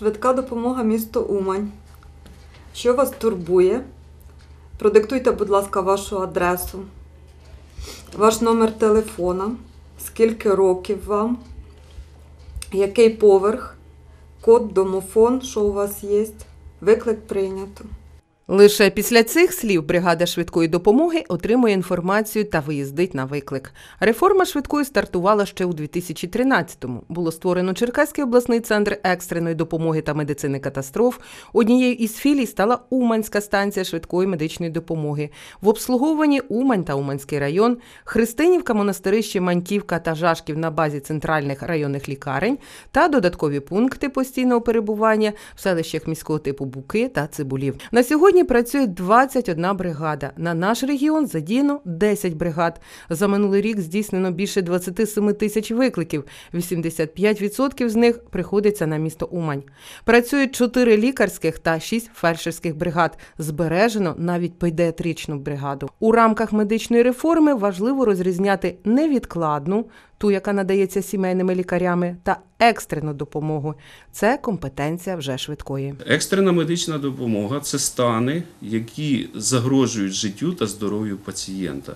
Швидка допомога місто Умань. Що вас турбує? Продиктуйте, будь ласка, вашу адресу, ваш номер телефона, скільки років вам, який поверх, код, домофон, що у вас є. Виклик прийнято. Лише після цих слів бригада швидкої допомоги отримує інформацію та виїздить на виклик. Реформа швидкої стартувала ще у 2013-му. Було створено Черкаський обласний центр екстреної допомоги та медицини катастроф. Однією із філій стала Уманська станція швидкої медичної допомоги. В обслуговуванні Умань та Уманський район, Христинівка, Монастирище, Маньківка та Жашків на базі центральних районних лікарень та додаткові пункти постійного перебування в селищах міського типу Буки та Цибулів. На сьогодні працює 21 бригада. На наш регіон задіяно 10 бригад. За минулий рік здійснено більше 27 тисяч викликів. 85% з них приходиться на місто Умань. Працюють 4 лікарських та 6 фельдшерських бригад. Збережено навіть педіатричну бригаду. У рамках медичної реформи важливо розрізняти невідкладну, ту, яка надається сімейними лікарями, та екстрену допомогу. Це компетенція вже швидкої. Екстрена медична допомога це стани, які загрожують життю та здоров'ю пацієнта.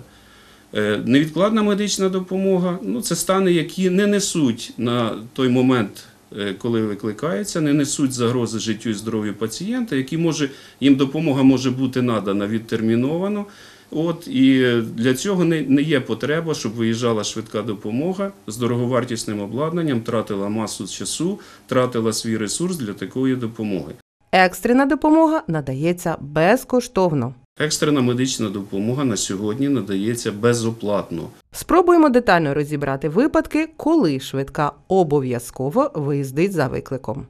Е, Невідкладна медична допомога ну, це стани, які не несуть на той момент, е, коли викликається, не несуть загрози життю і здоров'ю пацієнта, які може, їм допомога може бути надана відтерміновано. От, і для цього не, не є потреба, щоб виїжджала швидка допомога з дороговартісним обладнанням, тратила масу часу, тратила свій ресурс для такої допомоги. Екстрена допомога надається безкоштовно. Екстрена медична допомога на сьогодні надається безоплатно. Спробуємо детально розібрати випадки, коли швидка обов'язково виїздить за викликом.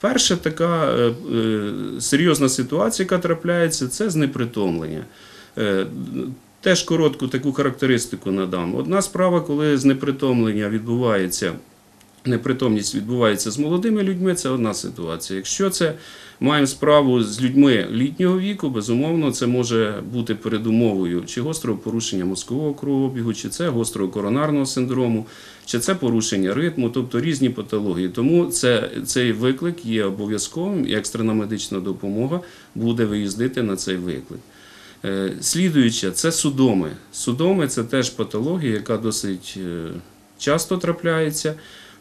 Перша така е, е, серйозна ситуація, яка трапляється, це знепритомлення. Е, Теж коротку таку характеристику надам. Одна справа, коли знепритомлення відбувається, непритомність відбувається з молодими людьми, це одна ситуація. Якщо це маємо справу з людьми літнього віку, безумовно, це може бути передумовою чи гострого порушення мозкового кровообігу, чи це гострого коронарного синдрому, чи це порушення ритму, тобто різні патології. Тому це, цей виклик є обов'язковим, і екстрена медична допомога буде виїздити на цей виклик. Е, Слідуюче, це судоми. Судоми це теж патологія, яка досить е, часто трапляється.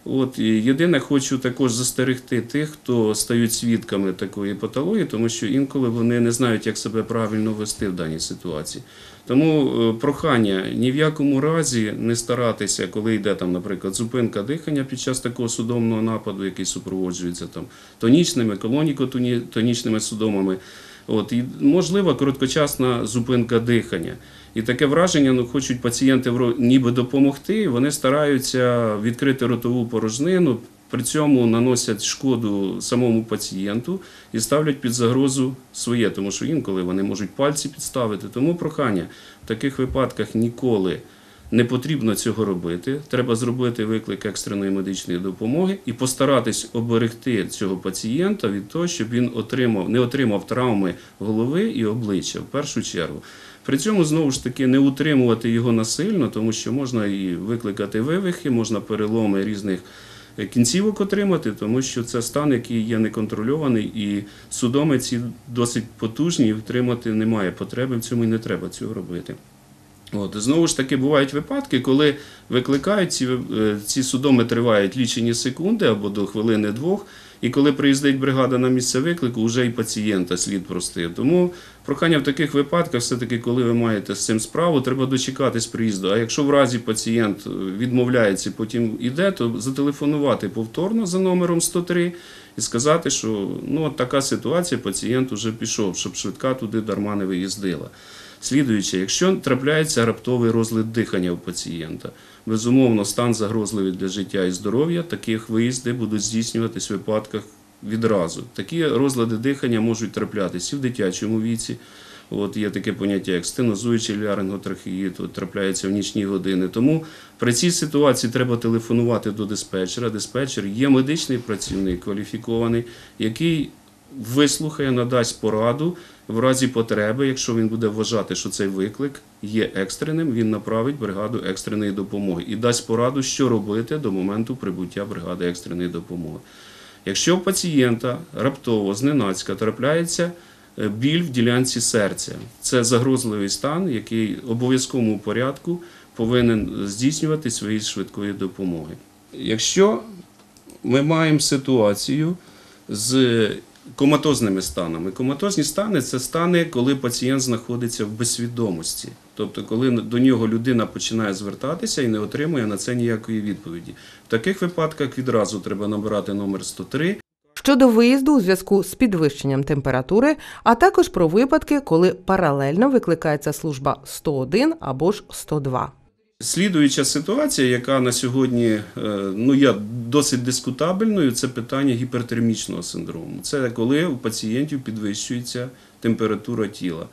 От і єдине, хочу також застерегти тих, хто стають свідками такої патології, тому що інколи вони не знають, як себе правильно вести в даній ситуації. Тому е, прохання ні в якому разі не старатися, коли йде там, наприклад, зупинка дихання під час такого судомного нападу, який супроводжується там тонічними, колонікотонічними судомами. От, і можлива короткочасна зупинка дихання. І таке враження, ну хочуть пацієнти ніби допомогти, вони стараються відкрити ротову порожнину, при цьому наносять шкоду самому пацієнту і ставлять під загрозу своє, тому що інколи вони можуть пальці підставити. Тому прохання в таких випадках ніколи не потрібно цього робити. Треба зробити виклик екстреної медичної допомоги і постаратись оберегти цього пацієнта від того, щоб він отримав, не отримав травми голови і обличчя в першу чергу. При цьому знову ж таки не утримувати його насильно, тому що можна і викликати вивихи, можна переломи різних е, кінцівок отримати, тому що це стан, який є неконтрольований, і судоми ці досить потужні, і втримати немає потреби в цьому і не треба цього робити. От, знову ж таки, бувають випадки, коли викликають ці, е, ці судоми тривають лічені секунди або до хвилини двох. І коли приїздить бригада на місце виклику, вже і пацієнта слід простив. Тому прохання в таких випадках, все-таки, коли ви маєте з цим справу, треба дочекатись приїзду. А якщо в разі пацієнт е, відмовляється, потім іде, то зателефонувати повторно за номером 103 і сказати, що ну така ситуація, пацієнт вже пішов, щоб швидка туди дарма не виїздила. Слідуючи, якщо трапляється раптовий розлад дихання у пацієнта, безумовно, стан загрозливий для життя і здоров'я, таких виїзди будуть здійснюватись в випадках відразу. Такі розлади дихання можуть траплятися і в дитячому віці. От є таке поняття, як стенозуючий ларинготрахеїд, от трапляється в нічні години. Тому при цій ситуації треба телефонувати до диспетчера. Диспетчер є медичний працівник, кваліфікований, який вислухає, надасть пораду в разі потреби, якщо він буде вважати, що цей виклик є екстреним, він направить бригаду екстреної допомоги і дасть пораду, що робити до моменту прибуття бригади екстреної допомоги. Якщо у пацієнта раптово зненацька трапляється е, біль в ділянці серця, це загрозливий стан, який в обов'язковому порядку повинен здійснювати виїзд швидкої допомоги. Якщо ми маємо ситуацію з коматозними станами. Коматозні стани це стани, коли пацієнт знаходиться в безсвідомості. Тобто, коли до нього людина починає звертатися і не отримує на це ніякої відповіді. В таких випадках відразу треба набирати номер 103 Щодо виїзду у зв'язку з підвищенням температури, а також про випадки, коли паралельно викликається служба 101 або ж 102. Слідуюча ситуація, яка на сьогодні е, ну, є досить дискутабельною, це питання гіпертермічного синдрому. Це коли у пацієнтів підвищується температура тіла.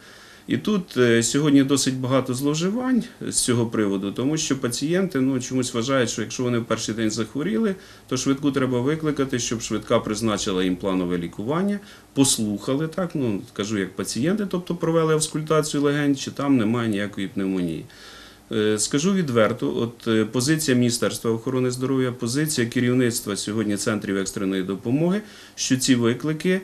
І тут е, сьогодні досить багато зловживань з цього приводу, тому що пацієнти ну, чомусь вважають, що якщо вони в перший день захворіли, то швидку треба викликати, щоб швидка призначила їм планове лікування, послухали так, ну кажу як пацієнти, тобто провели авскультацію легень, чи там немає ніякої пневмонії. Е, Скажу відверто, от е, позиція Міністерства охорони здоров'я, позиція керівництва сьогодні центрів екстреної допомоги, що ці виклики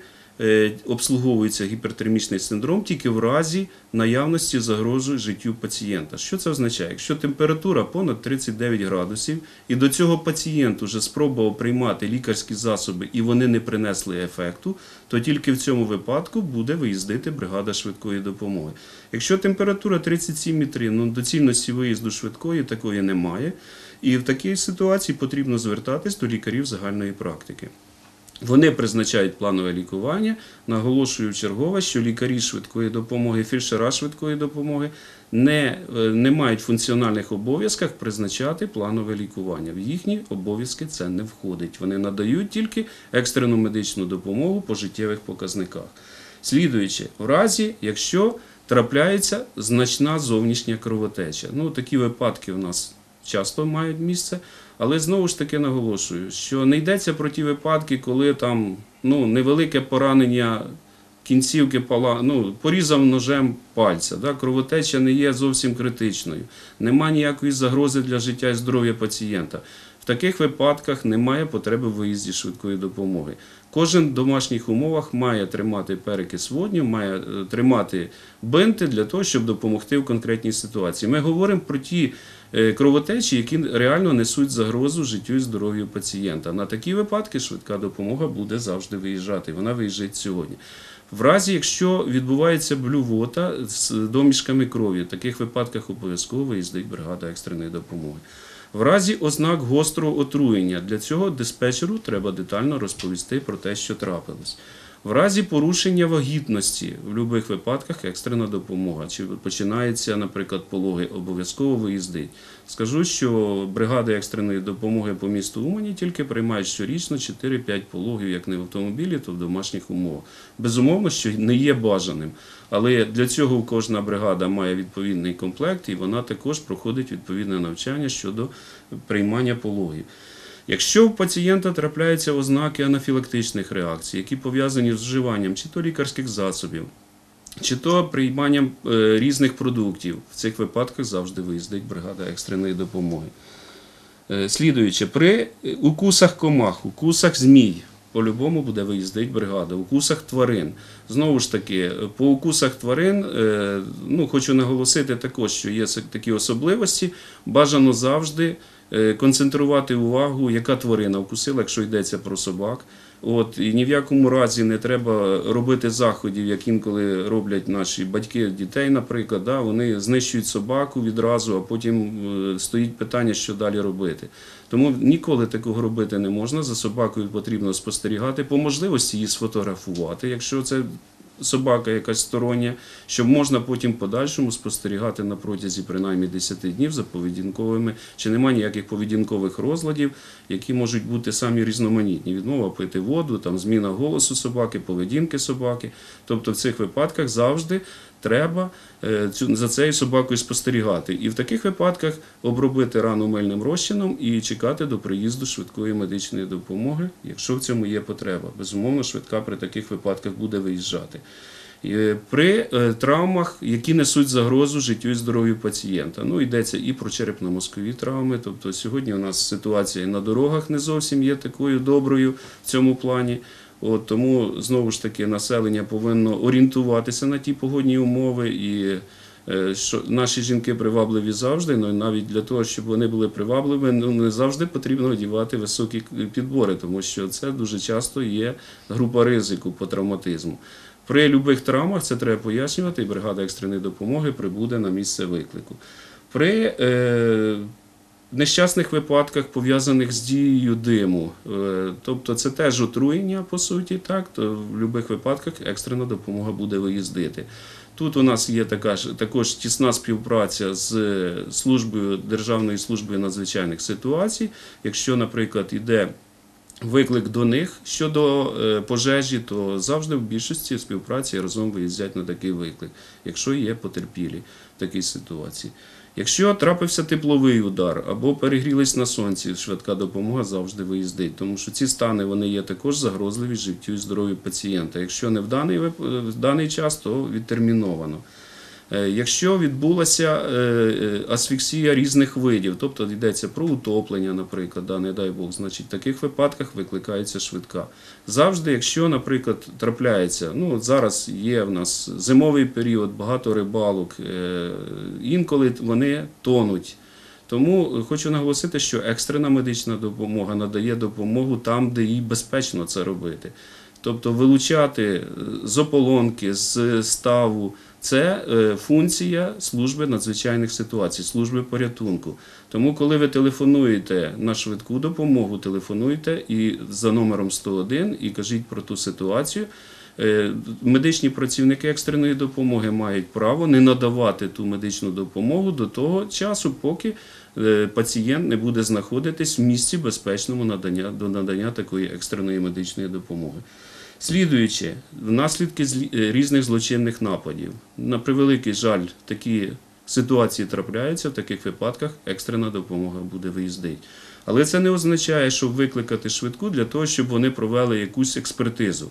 обслуговується гіпертермічний синдром тільки в разі наявності загрози життю пацієнта. Що це означає? Якщо температура понад 39 градусів, і до цього пацієнт уже спробував приймати лікарські засоби і вони не принесли ефекту, то тільки в цьому випадку буде виїздити бригада швидкої допомоги. Якщо температура 37,3, ну доцільності виїзду швидкої такої немає. І в такій ситуації потрібно звертатись до лікарів загальної практики. Вони призначають планове лікування. Наголошую чергове, що лікарі швидкої допомоги, фельдшера швидкої допомоги не, е, не мають функціональних обов'язках призначати планове лікування. В їхні обов'язки це не входить. Вони надають тільки екстрену медичну допомогу по життєвих показниках. Слідуючи, в разі, якщо трапляється значна зовнішня кровотеча. Ну, такі випадки в нас часто мають місце, але знову ж таки наголошую, що не йдеться про ті випадки, коли там ну, невелике поранення кінцівки пала, ну, порізав ножем пальця. Да? Кровотеча не є зовсім критичною, немає ніякої загрози для життя і здоров'я пацієнта. В таких випадках немає потреби в виїзді швидкої допомоги. Кожен в домашніх умовах має тримати перекис водню, має е, тримати бинти для того, щоб допомогти в конкретній ситуації. Ми говоримо про ті кровотечі, які реально несуть загрозу життю і здоров'ю пацієнта. На такі випадки швидка допомога буде завжди виїжджати. Вона виїжджає сьогодні. В разі, якщо відбувається блювота з домішками крові, в таких випадках обов'язково виїздить бригада екстреної допомоги. В разі ознак гострого отруєння для цього диспетчеру треба детально розповісти про те, що трапилось. В разі порушення вагітності в будь-яких випадках екстрена допомога. Чи починається, наприклад, пологи, обов'язково виїздить. Скажу, що бригади екстреної допомоги по місту Умані тільки приймають щорічно 4-5 пологів, як не в автомобілі, то в домашніх умовах. Безумовно, що не є бажаним. Але для цього кожна бригада має відповідний комплект, і вона також проходить відповідне навчання щодо приймання пологів. Якщо у пацієнта трапляються ознаки анафілактичних реакцій, які пов'язані з вживанням чи то лікарських засобів, чи то прийманням е, різних продуктів, в цих випадках завжди виїздить бригада екстреної допомоги. Е, Слідуючи, при укусах комах, укусах змій, по-любому буде виїздить бригада, укусах тварин. Знову ж таки, по укусах тварин, е, ну, хочу наголосити також, що є такі особливості, бажано завжди е, концентрувати увагу, яка тварина вкусила, якщо йдеться про собак. От, і ні в якому разі не треба робити заходів, як інколи роблять наші батьки дітей, наприклад. Да, вони знищують собаку відразу, а потім е, стоїть питання, що далі робити. Тому ніколи такого робити не можна. За собакою потрібно спостерігати, по можливості її сфотографувати, якщо це собака якась стороння, щоб можна потім подальшому спостерігати на протязі принаймні 10 днів за поведінковими, чи немає ніяких поведінкових розладів, які можуть бути самі різноманітні. Відмова пити воду, там зміна голосу собаки, поведінки собаки. Тобто в цих випадках завжди треба е, за цією собакою спостерігати. І в таких випадках обробити рану мильним розчином і чекати до приїзду швидкої медичної допомоги, якщо в цьому є потреба. Безумовно, швидка при таких випадках буде виїжджати. Е, При е, травмах, які несуть загрозу життю і здоров'ю пацієнта. Ну, йдеться і про черепно-мозкові травми. Тобто сьогодні у нас ситуація на дорогах не зовсім є такою доброю в цьому плані. От, тому знову ж таки населення повинно орієнтуватися на ті погодні умови і. е, Що наші жінки привабливі завжди, ну навіть для того, щоб вони були привабливі, ну не завжди потрібно одягати високі підбори, тому що це дуже часто є група ризику по травматизму. При будь-яких травмах це треба пояснювати, і бригада екстреної допомоги прибуде на місце виклику. При е, нещасних випадках, пов'язаних з дією диму, е, тобто це теж отруєння, по суті, так, то в будь-яких випадках екстрена допомога буде виїздити. Тут у нас є така ж також тісна співпраця з службою Державною службою надзвичайних ситуацій. Якщо, наприклад, іде виклик до них щодо е, пожежі, то завжди в більшості співпраці разом виїздять на такий виклик, якщо є потерпілі в такій ситуації. Якщо трапився тепловий удар або перегрілись на сонці, швидка допомога завжди виїздить, тому що ці стани вони є також загрозливі життю і здоров'ю пацієнта. Якщо не в даний, в даний час, то відтерміновано. Е, Якщо відбулася е, е, асфіксія різних видів, тобто йдеться про утоплення, наприклад, не дай Бог, значить в таких випадках викликається швидка. Завжди, якщо, наприклад, трапляється, ну зараз є в нас зимовий період, багато рибалок, інколи вони тонуть. Тому хочу наголосити, що екстрена медична допомога надає допомогу там, де їй безпечно це робити. Тобто вилучати е, з ополонки, з ставу це е, функція служби надзвичайних ситуацій, служби порятунку. Тому, коли ви телефонуєте на швидку допомогу, телефонуйте і за номером 101 і кажіть про ту ситуацію. Е, Медичні працівники екстреної допомоги мають право не надавати ту медичну допомогу до того часу, поки пацієнт не буде знаходитись в місці безпечному надання до надання такої екстреної медичної допомоги. Слідуючи, наслідки е, різних злочинних нападів. На превеликий жаль, такі ситуації трапляються, в таких випадках екстрена допомога буде виїздити. Але це не означає, що викликати швидку для того, щоб вони провели якусь експертизу.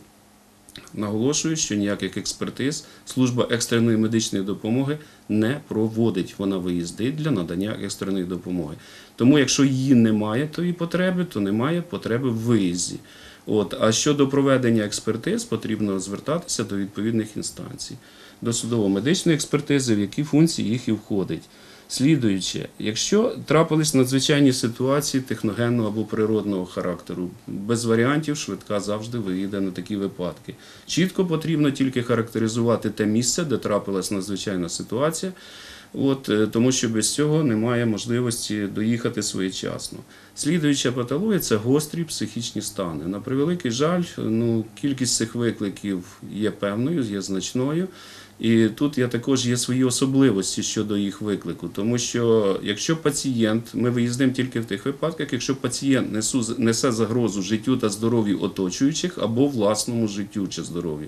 Наголошую, що ніяких експертиз служба екстреної медичної допомоги не проводить. Вона виїздить для надання екстреної допомоги. Тому, якщо її немає тої потреби, то немає потреби в виїзді. От, а щодо проведення експертиз, потрібно звертатися до відповідних інстанцій, до судово-медичної експертизи, в які функції їх і входить. Слідуючи, якщо трапились надзвичайні ситуації техногенного або природного характеру, без варіантів швидка завжди виїде на такі випадки. Чітко потрібно тільки характеризувати те місце, де трапилась надзвичайна ситуація, от, е, тому що без цього немає можливості доїхати своєчасно. Слідуюча патологія це гострі психічні стани. На превеликий жаль, ну, кількість цих викликів є певною, є значною. І тут є також є свої особливості щодо їх виклику, тому що якщо пацієнт, ми виїздимо тільки в тих випадках, якщо пацієнт несу, несе загрозу життю та здоров'ю оточуючих або власному життю чи здоров'ю.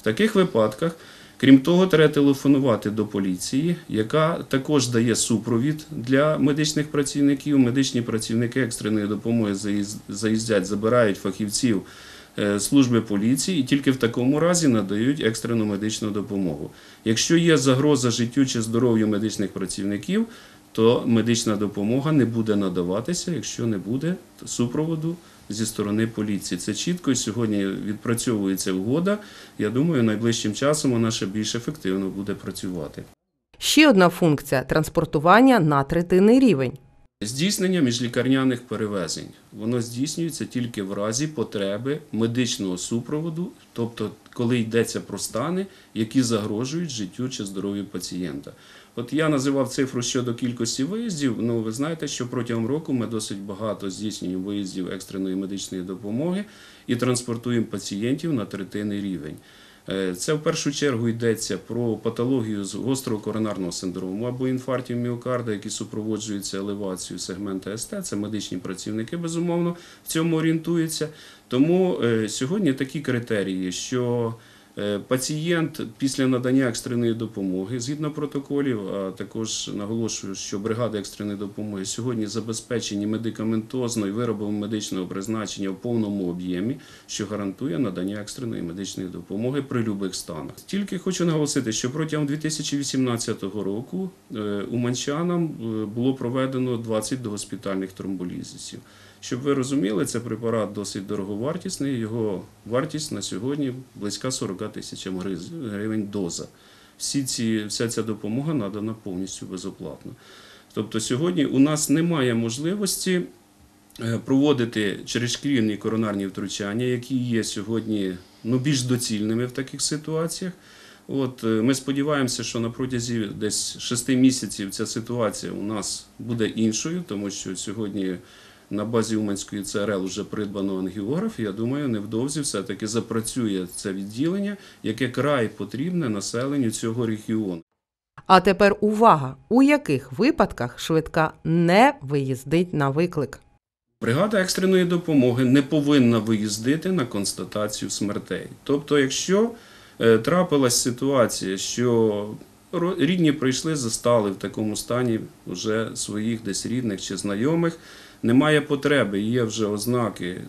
В таких випадках, крім того, треба телефонувати до поліції, яка також дає супровід для медичних працівників. Медичні працівники екстреної допомоги заїздять, забирають фахівців е, служби поліції і тільки в такому разі надають екстрену медичну допомогу. Якщо є загроза життю чи здоров'ю медичних працівників, то медична допомога не буде надаватися, якщо не буде супроводу зі сторони поліції. Це чітко і сьогодні відпрацьовується угода. Я думаю, найближчим часом вона ще більш ефективно буде працювати. Ще одна функція транспортування на третинний рівень. Здійснення міжлікарняних перевезень. Воно здійснюється тільки в разі потреби медичного супроводу, тобто коли йдеться про стани, які загрожують життю чи здоров'ю пацієнта. От я називав цифру щодо кількості виїздів. Ну, ви знаєте, що протягом року ми досить багато здійснюємо виїздів екстреної медичної допомоги і транспортуємо пацієнтів на третинний рівень. Е, Це в першу чергу йдеться про патологію з гострого коронарного синдрому або інфарктів міокарда, які супроводжуються елевацією сегмента СТ. Це медичні працівники, безумовно, в цьому орієнтуються. Тому е, сьогодні такі критерії, що Пацієнт після надання екстреної допомоги згідно протоколів, а також наголошую, що бригади екстреної допомоги сьогодні забезпечені медикаментозно і виробами медичного призначення в повному об'ємі, що гарантує надання екстреної медичної допомоги при будь-яких станах. Тільки хочу наголосити, що протягом 2018 року е, уманчанам е, було проведено 20 догоспітальних тромболізисів. Щоб ви розуміли, це препарат досить дороговартісний. Його вартість на сьогодні близька 40 тисячам гривень доза. Всі ці, вся ця допомога надана повністю безоплатно. Тобто сьогодні у нас немає можливості е, проводити черешкірні коронарні втручання, які є сьогодні ну, більш доцільними в таких ситуаціях. От, е, ми сподіваємося, що на протязі десь 6 місяців ця ситуація у нас буде іншою, тому що сьогодні на базі Уманської ЦРЛ вже придбано ангіограф. і Я думаю, невдовзі все-таки запрацює це відділення, яке край потрібне населенню цього регіону. А тепер увага! У яких випадках швидка не виїздить на виклик? Бригада екстреної допомоги не повинна виїздити на констатацію смертей. Тобто, якщо е, трапилась ситуація, що рідні прийшли, застали в такому стані вже своїх десь рідних чи знайомих, немає потреби, є вже ознаки,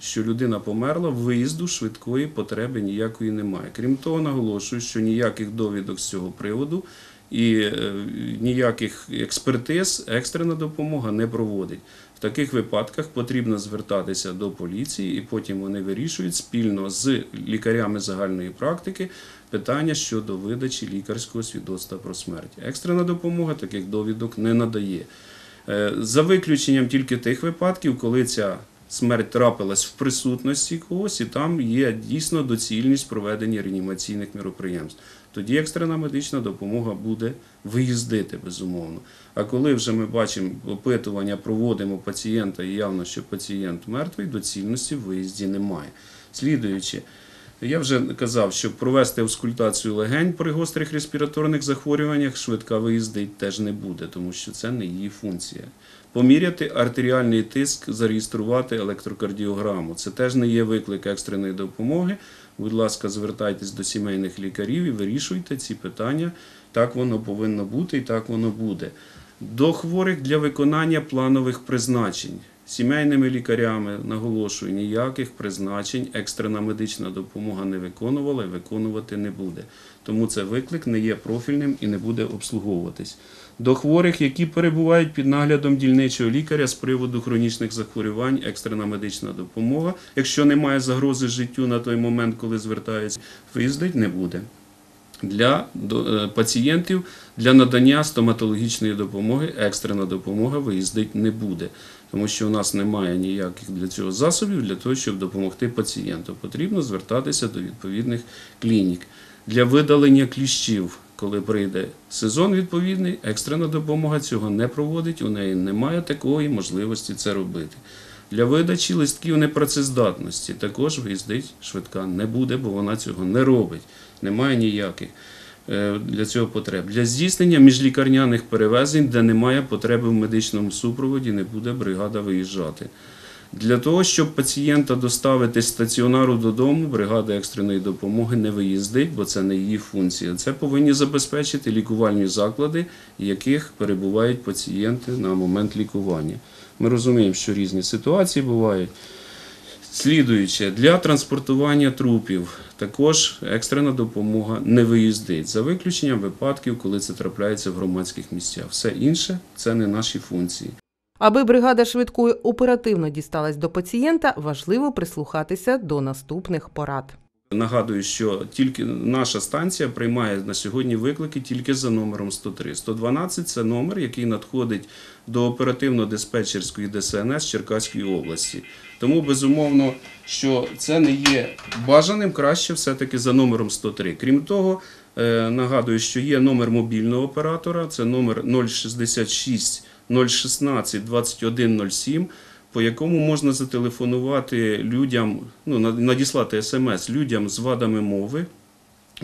що людина померла, виїзду швидкої потреби ніякої немає. Крім того, наголошую, що ніяких довідок з цього приводу і е, ніяких експертиз екстрена допомога не проводить. В таких випадках потрібно звертатися до поліції, і потім вони вирішують спільно з лікарями загальної практики питання щодо видачі лікарського свідоцтва про смерть. Екстрена допомога таких довідок не надає. Е, За виключенням тільки тих випадків, коли ця смерть трапилась в присутності когось, і там є дійсно доцільність проведення реанімаційних міроприємств. Тоді екстрена медична допомога буде виїздити, безумовно. А коли вже ми бачимо опитування, проводимо пацієнта і явно, що пацієнт мертвий, доцільності в виїзді немає. Слідуючи, я вже казав, що провести аускультацію легень при гострих респіраторних захворюваннях швидка виїздить теж не буде, тому що це не її функція. Поміряти артеріальний тиск, зареєструвати електрокардіограму. Це теж не є виклик екстреної допомоги. Будь ласка, звертайтесь до сімейних лікарів і вирішуйте ці питання. Так воно повинно бути і так воно буде. До хворих для виконання планових призначень. Сімейними лікарями наголошую, ніяких призначень екстрена медична допомога не виконувала і виконувати не буде. Тому це виклик не є профільним і не буде обслуговуватись. До хворих, які перебувають під наглядом дільничого лікаря з приводу хронічних захворювань, екстрена медична допомога, якщо немає загрози життю на той момент, коли звертаються, виїздить не буде для е, пацієнтів для надання стоматологічної допомоги екстрена допомога виїздить не буде, тому що у нас немає ніяких для цього засобів для того, щоб допомогти пацієнту. Потрібно звертатися до відповідних клінік для видалення кліщів. Коли прийде сезон відповідний, екстрена допомога цього не проводить, у неї немає такої можливості це робити. Для видачі листків непрацездатності також виїздить швидка не буде, бо вона цього не робить. Немає ніяких для цього потреб. Для здійснення міжлікарняних перевезень, де немає потреби в медичному супроводі, не буде бригада виїжджати. Для того, щоб пацієнта доставити стаціонару додому, бригада екстреної допомоги не виїздить, бо це не її функція. Це повинні забезпечити лікувальні заклади, в яких перебувають пацієнти на момент лікування. Ми розуміємо, що різні ситуації бувають. Слідуюче, для транспортування трупів також екстрена допомога не виїздить, за виключенням випадків, коли це трапляється в громадських місцях. Все інше це не наші функції. Аби бригада швидкої оперативно дісталась до пацієнта, важливо прислухатися до наступних порад. Нагадую, що тільки наша станція приймає на сьогодні виклики тільки за номером 103. 112 – це номер, який надходить до оперативно-диспетчерської ДСНС Черкаської області. Тому безумовно, що це не є бажаним, краще все-таки за номером 103. Крім того, е, нагадую, що є номер мобільного оператора, це номер 066 016 2107 по якому можна зателефонувати людям, ну, надіслати смс людям з вадами мови.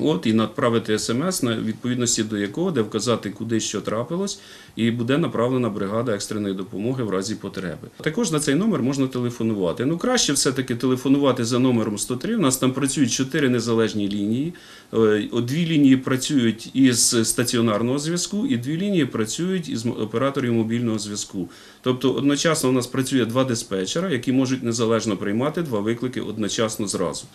От і направити смс, на відповідності до якого, де вказати, куди що трапилось, і буде направлена бригада екстреної допомоги в разі потреби. Також на цей номер можна телефонувати. Ну краще все-таки телефонувати за номером 103. У нас там працюють чотири незалежні лінії. Е, Дві лінії працюють із стаціонарного зв'язку, і дві лінії працюють із операторів мобільного зв'язку. Тобто одночасно у нас працює два диспетчера, які можуть незалежно приймати два виклики одночасно зразу.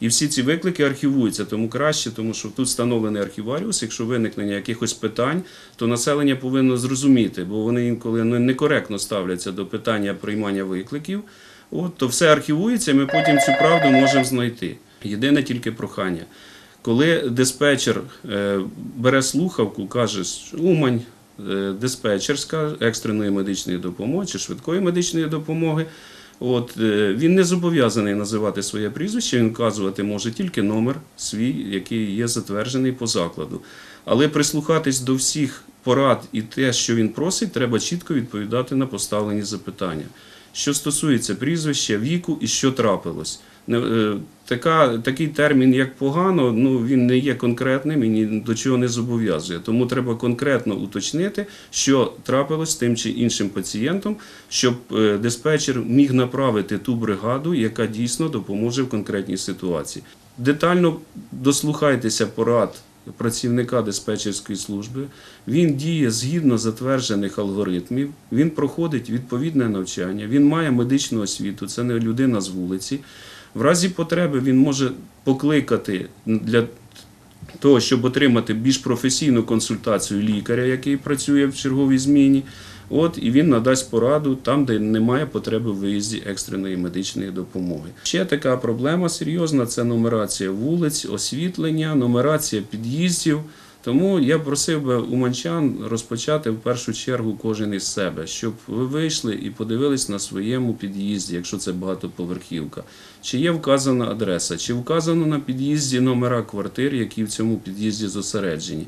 І всі ці виклики архівуються, тому краще, тому що тут встановлений архіваріус. Якщо виникнення якихось питань, то населення повинно зрозуміти, бо вони інколи ну, некоректно ставляться до питання приймання викликів. От, то все архівується, і ми потім цю правду можемо знайти. Єдине тільки прохання. Коли диспетчер е, бере слухавку, каже, Умань, е, диспетчерська екстреної медичної допомоги чи швидкої медичної допомоги, От, е, він не зобов'язаний називати своє прізвище, він вказувати може тільки номер свій, який є затверджений по закладу. Але прислухатись до всіх порад і те, що він просить, треба чітко відповідати на поставлені запитання. Що стосується прізвища, віку і що трапилось. Е, Така, такий термін, як погано, ну він не є конкретним і ні до чого не зобов'язує. Тому треба конкретно уточнити, що трапилось з тим чи іншим пацієнтом, щоб е, диспетчер міг направити ту бригаду, яка дійсно допоможе в конкретній ситуації. Детально дослухайтеся порад працівника диспетчерської служби. Він діє згідно затверджених алгоритмів, він проходить відповідне навчання, він має медичну освіту, це не людина з вулиці. В разі потреби він може покликати для того, щоб отримати більш професійну консультацію лікаря, який працює в черговій зміні. От і він надасть пораду там, де немає потреби в виїзді екстреної медичної допомоги. Ще така проблема серйозна це нумерація вулиць, освітлення, нумерація під'їздів. Тому я просив би уманчан розпочати в першу чергу кожен із себе, щоб ви вийшли і подивились на своєму під'їзді, якщо це багатоповерхівка, чи є вказана адреса, чи вказано на під'їзді номера квартир, які в цьому під'їзді зосереджені.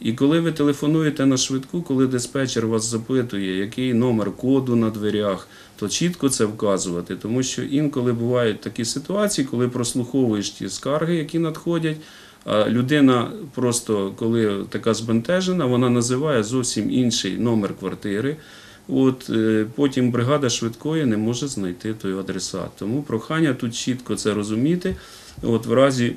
І коли ви телефонуєте на швидку, коли диспетчер вас запитує, який номер коду на дверях, то чітко це вказувати, тому що інколи бувають такі ситуації, коли прослуховуєш ті скарги, які надходять. А людина просто, коли така збентежена, вона називає зовсім інший номер квартири. От е, потім бригада швидкої не може знайти той адресат. Тому прохання тут чітко це розуміти. От в разі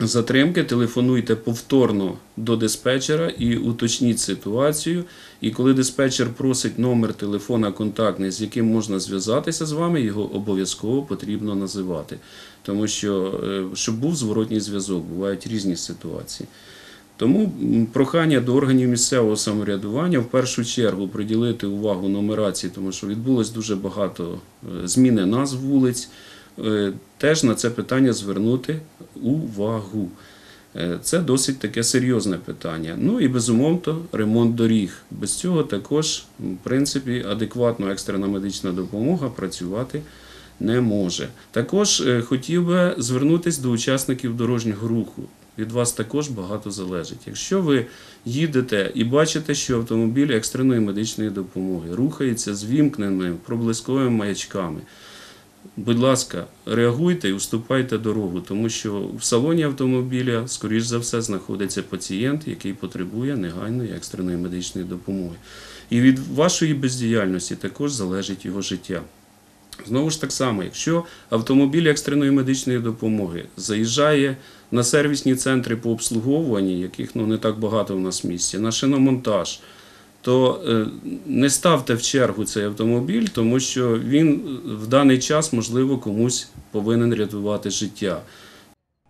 затримки телефонуйте повторно до диспетчера і уточніть ситуацію. І коли диспетчер просить номер телефона контактний, з яким можна зв'язатися з вами, його обов'язково потрібно називати. Тому що е, щоб був зворотній зв'язок, бувають різні ситуації. Тому прохання до органів місцевого самоврядування в першу чергу приділити увагу нумерації, тому що відбулось дуже багато е, зміни назв вулиць. Е, Теж на це питання звернути увагу. Е, Це досить таке серйозне питання. Ну і безумовно ремонт доріг. Без цього також, в принципі, адекватно екстрена медична допомога працювати не може. Також е, хотів би звернутися до учасників дорожнього руху. Від вас також багато залежить. Якщо ви їдете і бачите, що автомобіль екстреної медичної допомоги рухається з вімкненими проблисковими маячками, будь ласка, реагуйте і уступайте дорогу, тому що в салоні автомобіля, скоріш за все, знаходиться пацієнт, який потребує негайної екстреної медичної допомоги. І від вашої бездіяльності також залежить його життя. Знову ж так само, якщо автомобіль екстреної медичної допомоги заїжджає на сервісні центри по обслуговуванню, яких ну, не так багато в нас в місті, на шиномонтаж, то е, не ставте в чергу цей автомобіль, тому що він в даний час, можливо, комусь повинен рятувати життя.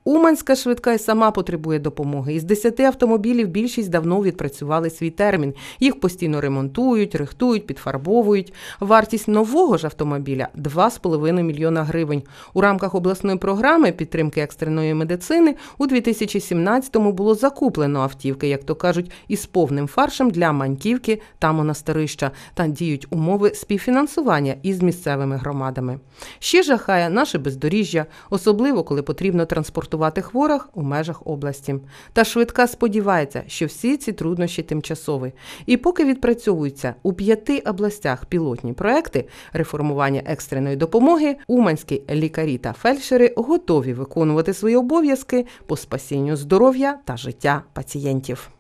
Уманська швидка й сама потребує допомоги. Із 10 автомобілів більшість давно відпрацювали свій термін. Їх постійно ремонтують, рихтують, підфарбовують. Вартість нового ж автомобіля 2,5 мільйона гривень. У рамках обласної програми підтримки екстреної медицини у 2017-му було закуплено автівки, як то кажуть, із повним фаршем для Маньківки та Монастирища та діють умови співфінансування із місцевими громадами. Ще жахає наше бездоріжжя, особливо коли потрібно транспортувати транспортувати хворих у межах області. Та швидка сподівається, що всі ці труднощі тимчасові. І поки відпрацьовуються у п'яти областях пілотні проекти реформування екстреної допомоги, уманські лікарі та фельдшери готові виконувати свої обов'язки по спасінню здоров'я та життя пацієнтів.